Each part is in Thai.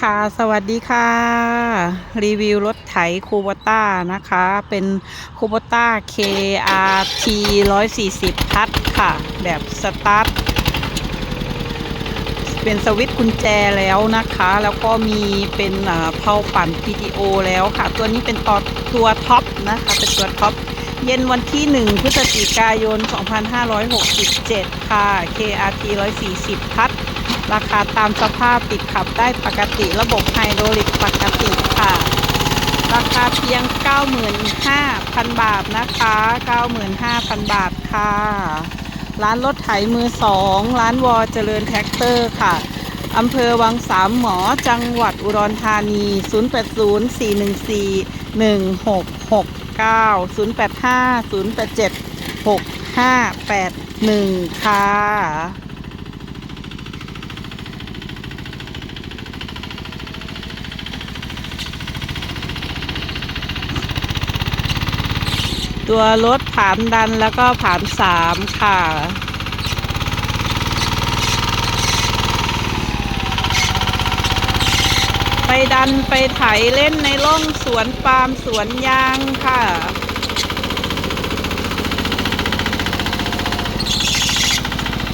คะ สวัสดีค่ะ รีวิวรถไถคูบต้านะคะ เป็นคูบต้า KRT 140 พัดค่ะ แบบสตาร์ท เป็นสวิตช์กุญแจแล้วนะคะ แล้วก็มีเป็นเอ่อเพาปั่น PTO แล้วค่ะ ตัวนี้เป็นตัวตัวท็อปนะคะ เป็นตัวท็อป เย็นวันที่ 1 พฤศจิกายน 2567 ค่ะ KRT 140 พัด ราคาตามสภาพติดขับได้ปกติระบบไฮดรอลิกปกติค่ะ ราคาเพียง 95,000 บาทนะคะ 95,000 บาทค่ะ ร้านรถไถมือสองร้านวอเจริญแท็กเตอร์ค่ะอำเภอวังสามหมอจังหวัดอุดรธานี 0804141669 0850876581 ค่ะ ตัวรถผามดันแล้วก็ผามสามค่ะ ไปดันไปไถเล่นในร่องสวนปาล์มสวนยางค่ะ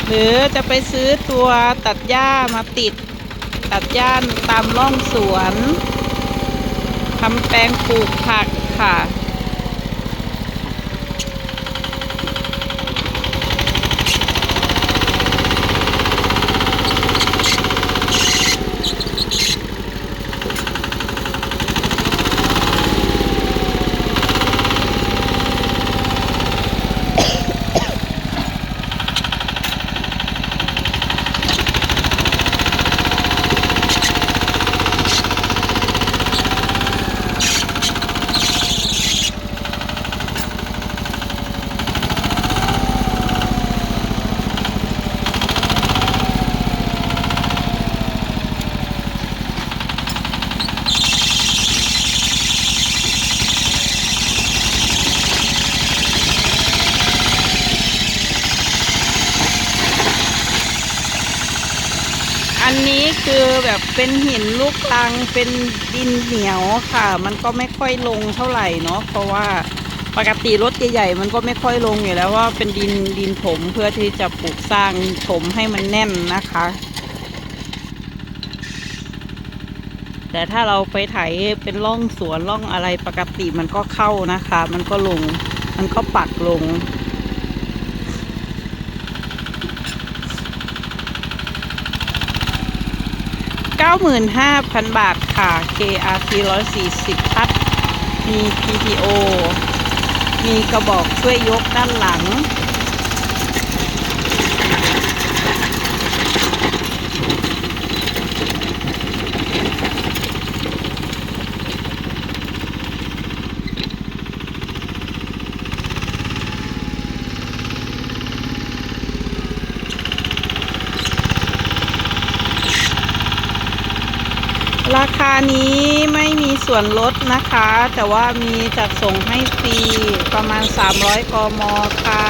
หรือจะไปซื้อตัวตัดหญ้ามาติด ตัดหญ้าตามร่องสวนทำแปลงปลูกผักค่ะ นนี้คือแบบเป็นหินลูกลังเป็นดินเหนียวค่ะ มันก็ไม่ค่อยลงเท่าไหร่เนาะเพราะว่าปกติรถใหญ่ๆมันก็ไม่ค่อยลงอยู่แล้วว่าเป็นดินดินถมเพื่อที่จะปลูกสร้างถมให้มันแน่นนะคะ แต่ถ้าเราไปไถเป็นร่องสวนร่องอะไรปกติมันก็เข้านะคะ มันก็ลงมันก็ปักลง 95,000 บาทค่ะ KRT 140พัด มี PTO มีกระบอกช่วยยกด้านหลัง ราคานี้ไม่มีส่วนลดนะคะ แต่ว่ามีจัดส่งให้ฟรีประมาณ 300 กม ค่ะ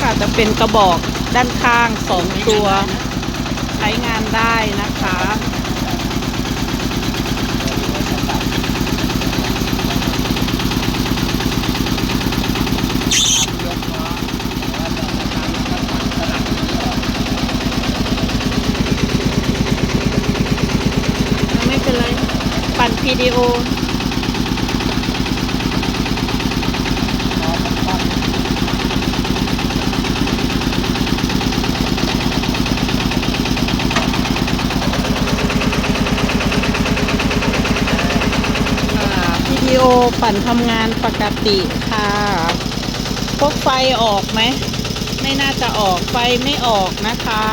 ค่ะจะเป็นกระบอกด้านข้างสองตัว ใช้งานได้นะคะ ไม่เป็นไร ปั่น พีดีโอพีดีโอปั่นทำงานปกติค่ะพวกไฟออกไหม ไม่น่าจะออกไฟไม่ออกนะคะ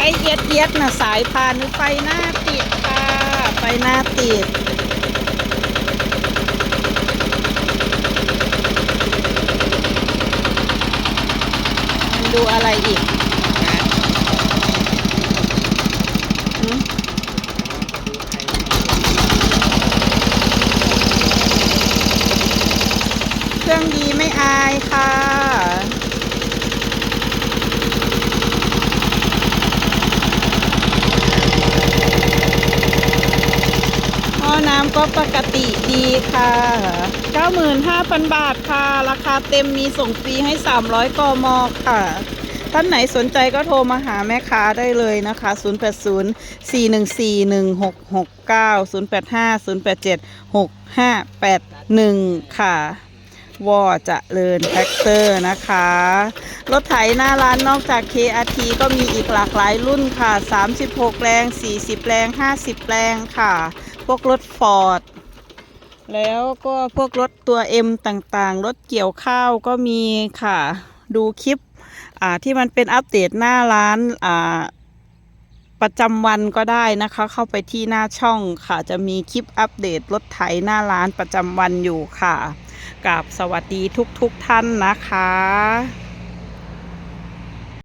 ไอเอียดเอียดนะสายพานไฟหน้าติดค่ะไฟหน้าติดดูอะไรอีกเครื่องดีไม่อายค่ะ ก็ปกติดีค่ะ 95,000 บาทค่ะ ราคาเต็มมีส่งฟรีให้ 300 กม ค่ะ ท่านไหนสนใจก็โทรมาหาแม่ค้าได้เลยนะคะ 080 414 1669 085 087 6581 ค่ะวอจะเลินแท็กเตอร์นะคะ รถไถหน้าร้านนอกจาก KRT ก็มีอีกหลากหลายรุ่นค่ะ 36 แรง 40 แรง 50 แรงค่ะ พวกรถฟอร์ดแล้วก็พวกรถตัว M ต่างๆ รถเกี่ยวข้าวก็มีค่ะ ดูคลิปอ่าที่มันเป็นอัปเดตหน้าร้านอ่าประจำวันก็ได้นะคะ เข้าไปที่หน้าช่องค่ะ จะมีคลิปอัปเดตรถไถหน้าร้านประจำวันอยู่ค่ะกับสวัสดีทุกๆทท่านนะคะ